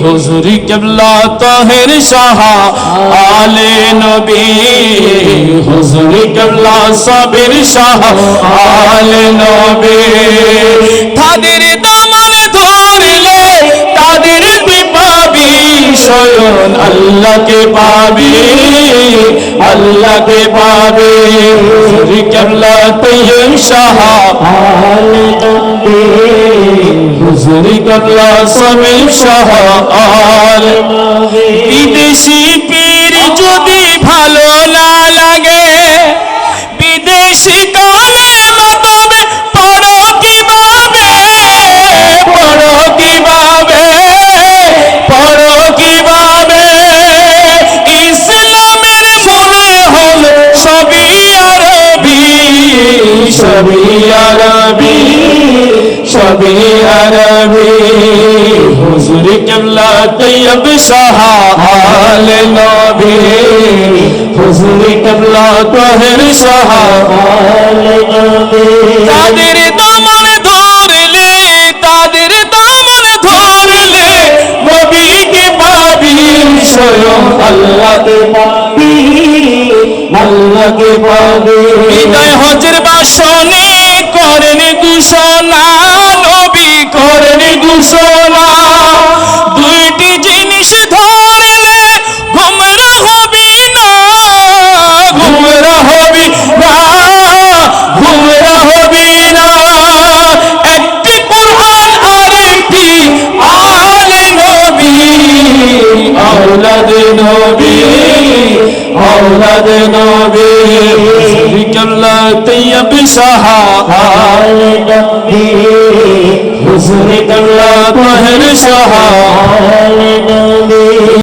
হুজুর কেবলা তহের শাহ, আলে নবী। হুজুর কেবলা সাবির শাহ, আলে নবী। তাদের দামান ধরলে তাদের পাবি স্বয়ং আল্লাহকে পাবি আল্লাহকে পাবি। হুজুর কেবলা তহের শাহ, আলে নবী। হুজুরি কাবলা সবে শাহ আর বিদেশি পীর যদি ভালো না লাগে, বিদেশি কালেমা তবে পড়ো কীভাবে? পড়ো কীভাবে? পড়ো কীভাবে? ইসলামের মূলে হল সবই আরবি সবই আরবি। সবই আরবি নবী নবী তাদের দামান ধরলে তাদের দামান ধরলে নবীকে পাবি স্বয়ং আল্লাহকে পাবি আল্লাহকে পাবি হজের বাসনে করেন ঘোষণা আওলাদ নবী আওলাদ নবী বিকল্লা তাইয়্যিব সাহাবা নবী হুজুর কাল্লা তাহের শাহ